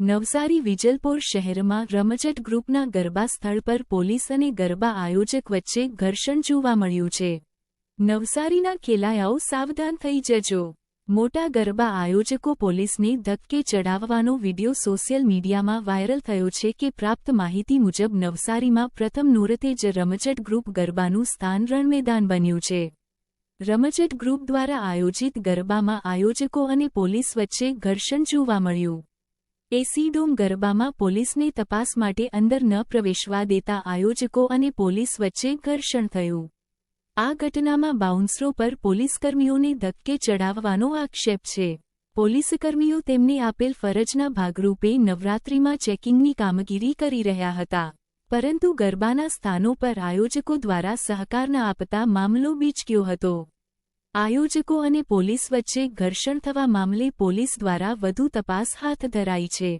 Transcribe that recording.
નવસારી વિજલપોર શહેરમાં રમજટ ગ્રુપના ગરબા સ્થળ પર પોલીસ અને ગરબા આયોજક વચ્ચે ઘર્ષણ જોવા મળ્યું છે. નવસારીના ખેલાયાઓ સાવધાન થઈ જજો. મોટા ગરબા આયોજકો પોલીસને ધક્કે ચડાવવાનો વિડિયો સોશિયલ મીડિયામાં વાયરલ થયો છે કે પ્રાપ્ત માહિતી મુજબ નવસારીમાં પ્રથમ નોરતે જ રમજટ ગ્રુપ ગરબાનું સ્થાન રણમેદાન બન્યું છે. રમજટ ગ્રુપ દ્વારા આયોજિત ગરબામાં આયોજકો અને પોલીસ વચ્ચે ઘર્ષણ જોવા મળ્યું. એસીડોમ ગરબામાં પોલીસને તપાસ માટે અંદર ન પ્રવેશવા દેતા આયોજકો અને પોલીસ વચ્ચે ઘર્ષણ થયું. આ ઘટનામાં બાઉન્સરો પર પોલીસકર્મીઓને ધક્કે ચડાવવાનો આક્ષેપ છે. પોલીસકર્મીઓ તેમને આપેલ ફરજના ભાગરૂપે નવરાત્રિમાં ચેકિંગની કામગીરી કરી રહ્યા હતા. પરંતુ ગરબાના સ્થાનો પર આયોજકો દ્વારા સહકાર ન આપતા મામલો બીચક્યો હતો. આયોજકો અને પોલીસ વચ્ચે ઘર્ષણ થવા મામલે પોલીસ દ્વારા વધુ તપાસ હાથ ધરાઈ છે.